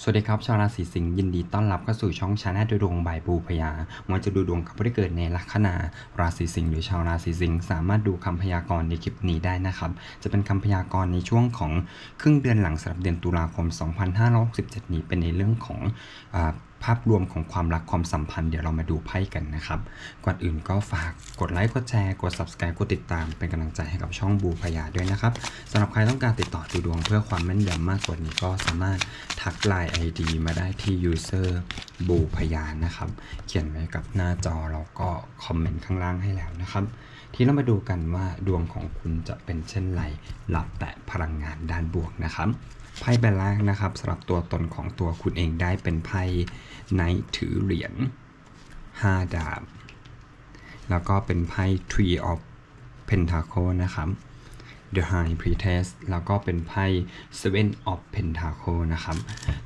สวัสดีครับชาวราศีสิงห์ยินดีต้อนรับเข้าสู่ช่องชาแนลดูดวงบายปูพยามันจะดูดวงกับผู้ที่เกิดในลัคนาราศีสิงห์หรือชาวราศีสิงห์สามารถดูคำพยากรณ์ในคลิปนี้ได้นะครับ จะเป็นคำพยากรณ์ในช่วงของครึ่งเดือนหลังสำหรับเดือนตุลาคม 2567 นี้เป็นในเรื่องของอา ภาพรวมของความรักความสัมพันธ์เดี๋ยวเรามาดูไพ่กันนะครับ ก่อนอื่นก็ฝากกดไลค์กดแชร์กด subscribe กดติดตามเป็นกำลังใจให้กับช่องบูพยาด้วยนะครับสำหรับใครต้องการติดต่อดูดวงเพื่อความแม่นยำมากกว่านี้ก็สามารถทักไลน์ ID มาได้ที่ user บูพยานะครับ เขียนไว้กับหน้าจอแล้วก็คอมเมนต์ข้างล่างให้แล้วนะครับ ที่เรามาดูกันว่าดวงของคุณจะเป็นเช่นไรหลับแต่พลังงานด้านบวกนะครับไพ่ใบแรกนะครับสำหรับตัวตนของตัวคุณเองได้เป็นไพ่ไนท์ถือเหรียญ5ดาบ แล้วก็เป็นไพ่ Tree of Pentacle นะครับ The High Priestess แล้วก็เป็นไพ่ Seven of Pentacle นะครับ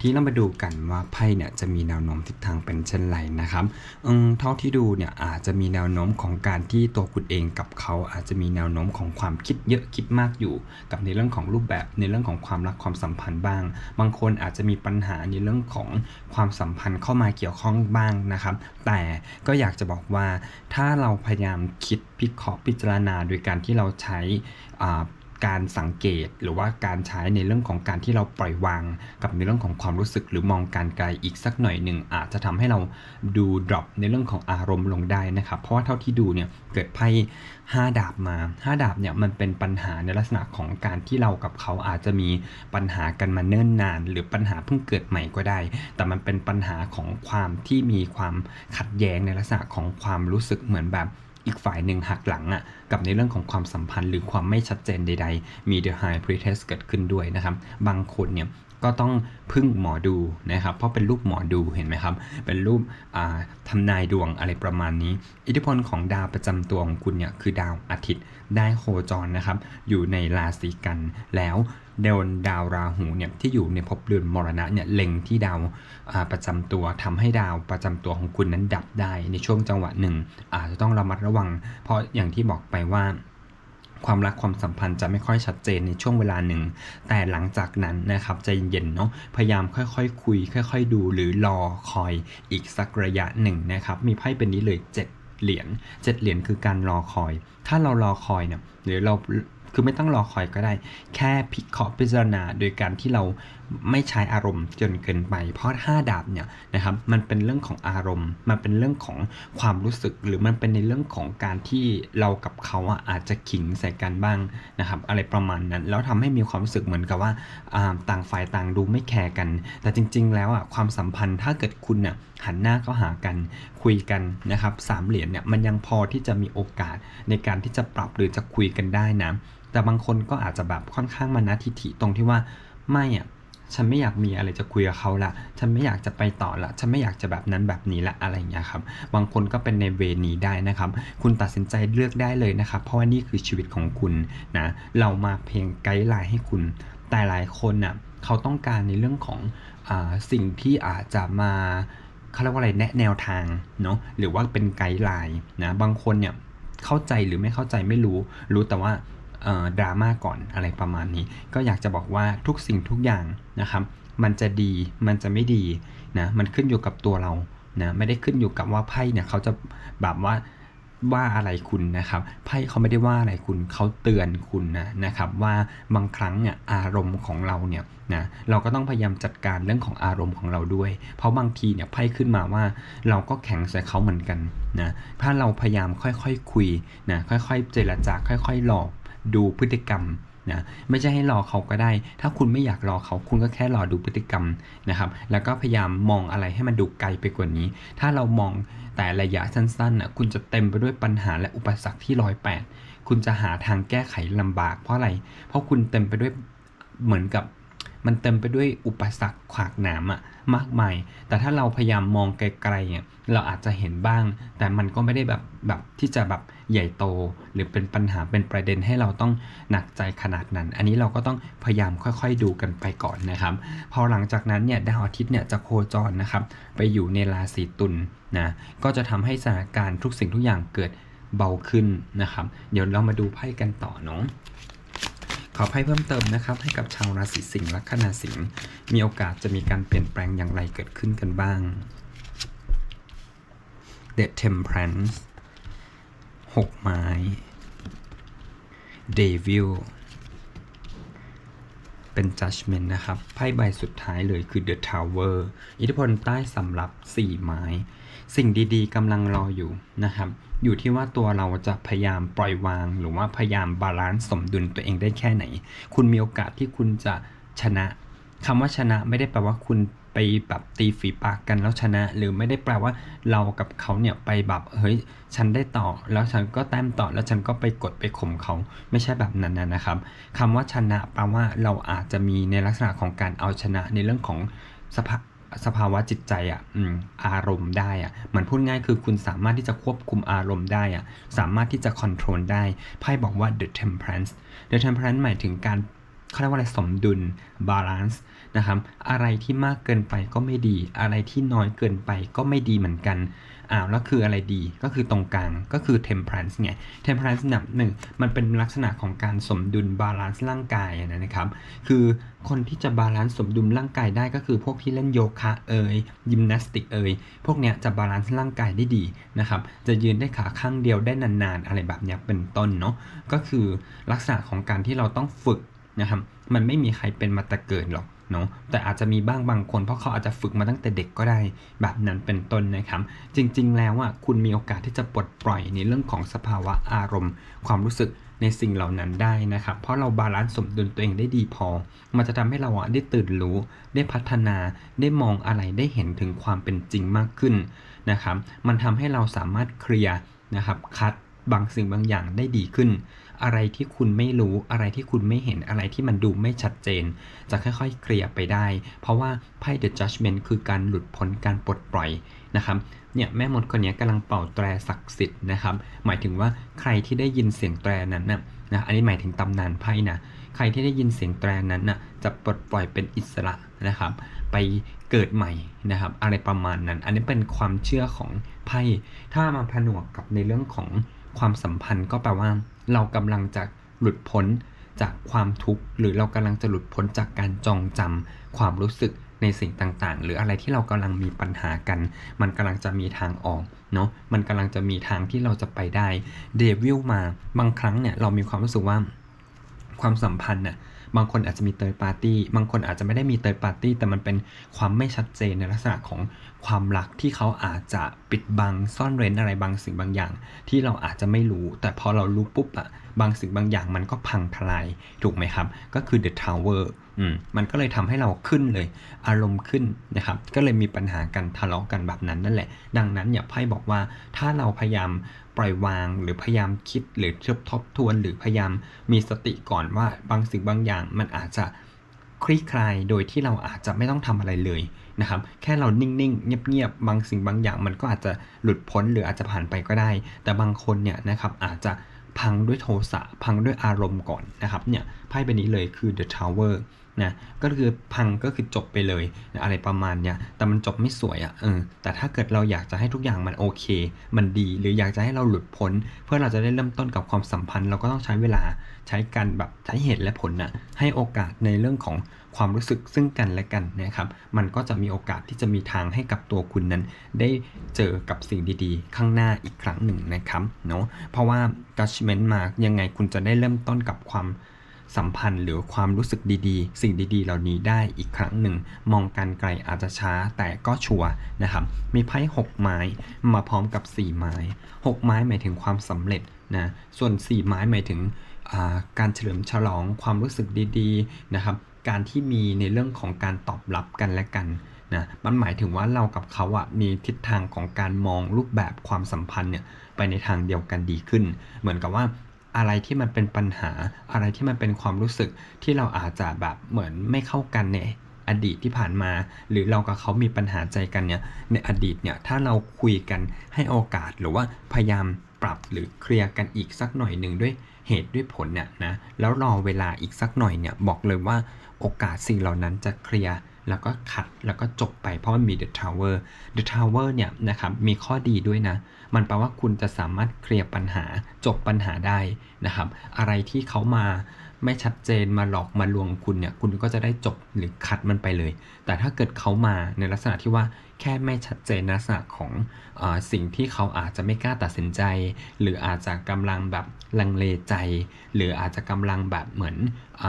ที่เรามาดูกันว่าไพ่เนี่ยจะมีแนวโน้มทิศทางเป็นเช่นไรนะครับอืมเท่าที่ดูเนี่ยอาจจะมีแนวโน้มของการที่ตัวคุณเองกับเขาอาจจะมีแนวโน้มของความคิดเยอะคิดมากอยู่ กับในเรื่องของรูปแบบในเรื่องของความรักความสัมพันธ์บ้าง บางคนอาจจะมีปัญหาในเรื่องของความสัมพันธ์เข้ามาเกี่ยวข้องบ้างนะครับ แต่ก็อยากจะบอกว่าถ้าเราพยายามคิดพิเคราะห์พิจารณาโดยการที่เราใช้อ่า การสังเกตหรือว่าการใช้ในเรื่องของการที่เราปล่อยวาง กับในเรื่องของความรู้สึกหรือมองการไกลอีกสักหน่อยหนึ่งอาจจะทำให้เราดูดรอปในเรื่องของอารมณ์ลงได้นะครับ เพราะว่าเท่าที่ดูเนี่ยเกิดไพ่5ดาบมา 5 ดาบเนี่ยมันเป็นปัญหาในลักษณะของการที่เรากับเขาอาจจะมีปัญหากันมาเนิ่นนาน หรือปัญหาเพิ่งเกิดใหม่ก็ได้ แต่มันเป็นปัญหาของความที่มีความขัดแย้งในลักษณะของความรู้สึกเหมือนแบบ อีกฝ่ายหนึ่งหักหลังอะกับในเรื่องของความสัมพันธ์หรือความไม่ชัดเจนใด ๆ มี The High Priestess เกิดขึ้นด้วยนะครับ บางคนเนี่ย ก็ต้องพึ่งหมอดูนะครับ เพราะเป็นรูปหมอดูเห็นไหมครับ เป็นรูปอ่าทำนายดวงอะไรประมาณนี้ อิทธิพลของดาวประจำตัวของคุณเนี่ยคือดาวอาทิตย์ได้โคจรนะครับ อยู่ในราศีกัน แล้วโดนดาวราหูเนี่ยที่อยู่ในภพเรือนมรณะเนี่ยเล็งที่ดาวาประจำตัวทำให้ดาวประจำตัวของคุณนั้นดับได้ในช่วงจังหวะหนึ่งอาจจะต้องระมัดระวัง เพราะอย่างที่บอกไปว่า ความรักความสัมพันธ์จะไม่ค่อยชัดเจนในช่วงเวลาหนึ่ง แต่หลังจากนั้นนะครับใจเย็นๆเนาะพยายามค่อยๆคคุย ค่อย ๆ ดูหรือรอคอยอีกสักระยะหนึ่งนะครับมีไพ่เป็นนี้เลย 7 เหรียญ7เหรียญคือการรอคอย ถ้าเรารอคอยเนี่ยหรือเราคือไม่ต้องรอคอยก็ได้ แค่พิเคราะห์พิจารณาโดยการที่เรา ไม่ใช้อารมณ์จนเกินไป เพราะ5ดาบเนี่ยนะครับมันเป็นเรื่องของอารมณ์ มันเป็นเรื่องของความรู้สึก หรือมันเป็นในเรื่องของการที่เรากับเขาอะอาจจะขิงใส่กันบ้างนะครับอะไรประมาณนั้น แล้วทำให้มีความรู้สึกเหมือนกับว่าาต่างฝ่ายต่างดูไม่แคร์กัน แต่จริง ๆ แล้วอะความสัมพันธ์ถ้าเกิดคุณน่ะหันหน้าเข้าหากันคุยกันนะครับสามเหรียญเนี่ยมันยังพอที่จะมีโอกาสในการที่จะปรับหรือจะคุยกันได้นะแต่บางคนก็อาจจะแบบค่อนข้างมานะทิฐิตรงที่ว่าไม่อะ ฉันไม่อยากมีอะไรจะคุยกับเขาละฉันไม่อยากจะไปต่อละฉันไม่อยากจะแบบนั้นแบบนี้ละอะไรอย่างเงี้ยครับบางคนก็เป็นในเวนี้ได้นะครับ คุณตัดสินใจเลือกได้เลยนะครับ เพราะว่านี่คือชีวิตของคุณนะเรามาเพียงไกด์ไลน์ให้คุณ แต่หลายคนน่ะเขาต้องการในเรื่องของอาสิ่งที่อาจจะมาเขาเรียกว่าอะไรแนะแนวทางเนาะหรือว่าเป็นไกด์ไลน์นะบางคนเนี่ยเข้าใจหรือไม่เข้าใจไม่รู้ รู้แต่ว่า ดราม่าก่อนอะไรประมาณนี้ ก็อยากจะบอกว่าทุกสิ่งทุกอย่างนะครับมันจะดีมันจะไม่ดีนะมันขึ้นอยู่กับตัวเรานะไม่ได้ขึ้นอยู่กับว่าไพ่เนี่ยเขาจะแบบว่าว่าอะไรคุณนะครับไพ่เขาไม่ได้ว่าอะไรคุณเขาเตือนคุณนะนะครับว่าบางครั้งเนี่ยอารมณ์ของเราเนี่ยนะเราก็ต้องพยายามจัดการเรื่องของอารมณ์ของเราด้วย เพราะบางทีเนี่ยไพ่ขึ้นมาว่าเราก็แข็งใส่เขาเหมือนกันนะถ้าเราพยายามค่อยๆคคุยนะค่อยๆ เจรจาค่อย ๆ หลอก ดูพฤติกรรมนะไม่ใช่ให้รอเขาก็ได้ ถ้าคุณไม่อยากรอเขาคุณก็แค่รอดูพฤติกรรมนะครับ แล้วก็พยายามมองอะไรให้มันดูไกลไปกว่านี้ ถ้าเรามองแต่ระยะสั้นๆนะคุณจะเต็มไปด้วยปัญหาและอุปสรรคที่ร้อยแปดคุณจะหาทางแก้ไขลำบากเพราะอะไร เพราะคุณเต็มไปด้วยเหมือนกับมันเต็มไปด้วยอุปสรรคขวากหนามอะมากมาย แต่ถ้าเราพยายามมองไกลๆเนี่ยเราอาจจะเห็นบ้าง แต่มันก็ไม่ได้แบบแบบที่จะแบบ ใหญ่โต หรือเป็นปัญหาเป็นประเด็นให้เราต้องหนักใจขนาดนั้น อันนี้เราก็ต้องพยายามค่อยๆดูกันไปก่อนนะครับ พอหลังจากนั้นเนี่ยดาวอาทิตย์เนี่ยจะโคจรนะครับไปอยู่ในราศีตุลนะก็จะทำให้สถานการณ์ทุกสิ่งทุกอย่างเกิดเบาขึ้นนะครับ เดี๋ยวเรามาดูไพ่กันต่อเนาะขอไพ่เพิ่มเติมนะครับ ให้กับชาวราศีสิงห์ลัคนาสิงห์มีโอกาสจะมีการเปลี่ยนแปลงอย่างไรเกิดขึ้นกันบ้าง The Temperance หกไม้ Devil เป็น judgment นะครับ ไพ่ใบสุดท้ายเลยคือ the tower อิทธิพลใต้สำหรับ 4 ไม้ สิ่งดีๆกำลังรออยู่นะครับ อยู่ที่ว่าตัวเราจะพยายามปล่อยวาง หรือว่าพยายามบาลานซ์สมดุลตัวเองได้แค่ไหน คุณมีโอกาสที่คุณจะชนะคำว่าชนะไม่ได้แปลว่าคุณ ไปแบบตีฝีปากกันแล้วชนะ หรือไม่ได้แปลว่าเรากับเขาเนี่ยไปแบบเฮ้ยฉันได้ต่อ แล้วฉันก็แต้มต่อแล้วฉันก็ไปกดไปข่มเขาไม่ใช่แบบนั้นนะครับคำว่าชนะแปลว่าเราอาจจะมีในลักษณะของการเอาชนะในเรื่องของสภาสภาวะจิตใจอะอารมณ์ได้อะเหมือนพูดง่ายคือคุณสามารถที่จะควบคุมอารมณ์ได้อะสามารถที่จะค o n t r o l ได้ไพ่บอกว่า the temperance the temperance หมายถึงการ เขาเรียกว่าอะไรสมดุล balance นะครับ อะไรที่มากเกินไปก็ไม่ดี อะไรที่น้อยเกินไปก็ไม่ดีเหมือนกันอ้าวแล้วคืออะไรดีก็คือตรงกลางก็คือ temperance ไง temperance นับหนึ่งมันเป็นลักษณะของการสมดุล balance ร่างกายนะครับ คือคนที่จะ balance สมดุลร่างกายได้ก็คือพวกที่เล่นโยคะเอ่ยยิมนาสติกเอ่ยพวกเนี้ยจะ balance ร่างกายได้ดีนะครับ จะยืนได้ขาข้างเดียวได้นานๆ อะไรแบบเนี้ยเป็นต้นเนาะก็คือลักษณะของการที่เราต้องฝึก นะครับมันไม่มีใครเป็นมาแต่เกิดหรอกเนาะแต่อาจจะมีบ้างบางคน เพราะเขาอาจจะฝึกมาตั้งแต่เด็กก็ได้แบบนั้นเป็นต้นนะครับ จริง ๆ แล้วอะคุณมีโอกาสที่จะปลดปล่อยในเรื่องของสภาวะอารมณ์ ความรู้สึกในสิ่งเหล่านั้นได้นะครับ เพราะเราบาลานซ์สมดุลตัวเองได้ดีพอ มันจะทำให้เราอะได้ตื่นรู้ ได้พัฒนาได้มองอะไรได้เห็นถึงความเป็นจริงมากขึ้นนะครับ มันทำให้เราสามารถเคลียร์นะครับคัด บางสิ่งบางอย่างได้ดีขึ้น อะไรที่คุณไม่รู้อะไรที่คุณไม่เห็นอะไรที่มันดูไม่ชัดเจน จะค่อยๆเคลียร์ไปได้ เพราะว่าไพ่ The Judgment คือการหลุดพ้นการปลดปล่อยนะครับเนี่ยแม่มดคนนี้กำลังเป่าแตรศักดิ์สิทธิ์นะครับหมายถึงว่าใครที่ได้ยินเสียงแตรนั้นนะนะอันนี้หมายถึงตำนานไพ่นะใครที่ได้ยินเสียงแตรนั้นนะจะปลดปล่อยเป็นอิสระนะครับไปเกิดใหม่นะครับอะไรประมาณนั้น อันนี้เป็นความเชื่อของไพ่ถ้ามาผนวกกับในเรื่องของ ความสัมพันธ์ก็แปลว่า เรากำลังจะหลุดพ้นจากความทุกข์หรือเรากำลังจะหลุดพ้นจากการจองจำความรู้สึกในสิ่งต่างๆ หรืออะไรที่เรากำลังมีปัญหากัน มันกำลังจะมีทางออกเนาะมันกำลังจะมีทางที่เราจะไปได้เดวิลมาบางครั้งเนี่ยเรามีความรู้สึกว่าความสัมพันธ์น่ะบางคนอาจจะมีเตยปาร์ตี้บางคนอาจจะไม่ได้มีเตยปาร์ตี้แต่มันเป็นความไม่ชัดเจนในลักษณะของ ความรักที่เขาอาจจะปิดบังซ่อนเร้นอะไรบางสิ่งบางอย่าง ที่เราอาจจะไม่รู้ แต่พอเรารู้ปุ๊บอะบางสิ่งบางอย่างมันก็พังทลายถูกไหมครับ ก็คือ The Tower อืมมันก็เลยทำให้เราขึ้นเลย อารมณ์ขึ้นนะครับ ก็เลยมีปัญหากันทะเลาะกันแบบนั้นนั่นแหละ ดังนั้นอย่าไพ่บอกว่าถ้าเราพยายามปล่อยวางหรือพยายามคิดหรือทบทบทวน หรือพยายามมีสติก่อนว่าบางสิ่งบางอย่างมันอาจจะ คลี่คลายโดยที่เราอาจจะไม่ต้องทำอะไรเลยนะครับ แค่เรานิ่งๆ เงียบๆ บางสิ่งบางอย่างมันก็อาจจะหลุดพ้นหรืออาจจะผ่านไปก็ได้ แต่บางคนเนี่ยนะครับอาจจะพังด้วยโทสะพังด้วยอารมณ์ก่อนนะครับเนี่ยไพ่ใบนี้เลยคือ The Tower นะก็คือพังก็คือจบไปเลยนะอะไรประมาณเนี้ยแต่มันจบไม่สวยอะ่ะเออแต่ถ้าเกิดเราอยากจะให้ทุกอย่างมันโอเค มันดีหรืออยากจะให้เราหลุดพ้น เพื่อเราจะได้เริ่มต้นกับความสัมพันธ์ เราก็ต้องใช้เวลาใช้การแบบใช้เหตุและผลนะ่ะให้โอกาสในเรื่องของความรู้สึกซึ่งกันและกันนะครับ มันก็จะมีโอกาสที่จะมีทางให้กับตัวคุณนั้น ได้เจอกับสิ่งดีๆ ข้างหน้าอีกครั้งหนึ่งนะครับเนาะเพราะว่า judgment มายังไงคุณจะได้เริ่มต้นกับความ สัมพันธ์หรือความรู้สึกดีๆ สิ่งดีๆ เหล่านี้ได้อีกครั้งหนึ่ง มองการไกลอาจจะช้าแต่ก็ชัวร์นะครับ มีไพ่6ไม้มาพร้อมกับ 4 ไม้ 6 ไม้หมายถึงความสำเร็จนะส่วน 4 ไม้หมายถึงการเฉลิมฉลองความรู้สึกดีๆนะครับ การที่มีในเรื่องของการตอบรับกันและกันนะมันหมายถึงว่าเรากับเขาอะมีทิศทางของการมองรูปแบบความสัมพันธ์เนี่ยไปในทางเดียวกันดีขึ้น เหมือนกับว่า อะไรที่มันเป็นปัญหา อะไรที่มันเป็นความรู้สึกที่เราอาจจะแบบเหมือนไม่เข้ากันในอดีตที่ผ่านมา หรือเรากับเขามีปัญหาใจกันเนี่ยในอดีตเนี่ยถ้าเราคุยกันให้โอกาสหรือว่าพยายามปรับหรือเคลียร์กันอีกสักหน่อยหนึ่งด้วยเหตุด้วยผลเนี่ยนะแล้วรอเวลาอีกสักหน่อยเนี่ยบอกเลยว่าโอกาสสิ่งเหล่านั้นจะเคลียร์ แล้วก็ขัดแล้วก็จบไปเพราะมันมี The Tower The Tower เนี่ยนะครับมีข้อดีด้วยนะ มันแปลว่าคุณจะสามารถเคลียร์ปัญหาจบปัญหาได้นะครับ อะไรที่เขามาไม่ชัดเจนมาหลอกมาลวงคุณเนี่ย คุณก็จะได้จบหรือคัดมันไปเลย แต่ถ้าเกิดเขามาในลักษณะที่ว่าแค่ไม่ชัดเจนลักษณะของอสิ่งที่เขาอาจจะไม่กล้าตัดสินใจ หรืออาจจะกำลังแบบลังเลใจ หรืออาจจะกำลังแบบเหมือนอ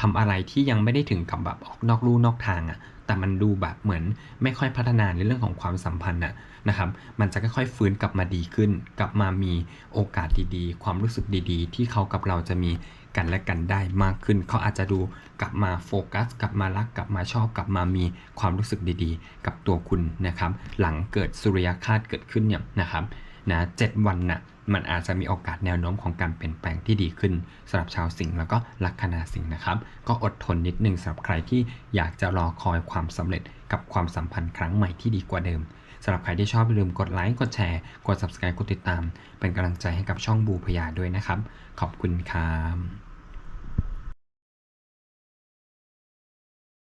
ทำอะไรที่ยังไม่ได้ถึงกับแบบออกนอกลู่นอกทางอะ่ะแต่มันดูแบบเหมือนไม่ค่อยพัฒนาในเรื่องของความสัมพันธ์น่ะนะครับ มันจะค่อยๆฟื้นกลับมาดีขึ้น กลับมามีโอกาสดีๆ ความรู้สึกดีๆ ที่เขากับเราจะมีกันและกันได้มากขึ้น เขาอาจจะดูกลับมาโฟกัส กลับมารัก กลับมาชอบ กลับมามีความรู้สึกดีๆ กับตัวคุณนะครับ หลังเกิดสุริยคาตเกิดขึ้นเนี่ยนะครับนะเจ็ดวันน่ะ มันอาจจะมีโอกาสแนวโน้มของการเปลี่ยนแปลงที่ดีขึ้นสำหรับชาวสิงห์แล้วก็ลัคนาสิงห์นะครับ ก็อดทนนิดนึงสำหรับใครที่อยากจะรอคอยความสำเร็จกับความสัมพันธ์ครั้งใหม่ที่ดีกว่าเดิมสำหรับใครที่ชอบอย่าลืมกดไลค์กดแชร์กด subscribe กดติดตาม เป็นกำลังใจให้กับช่องบูพยาด้วยนะครับ ขอบคุณครับ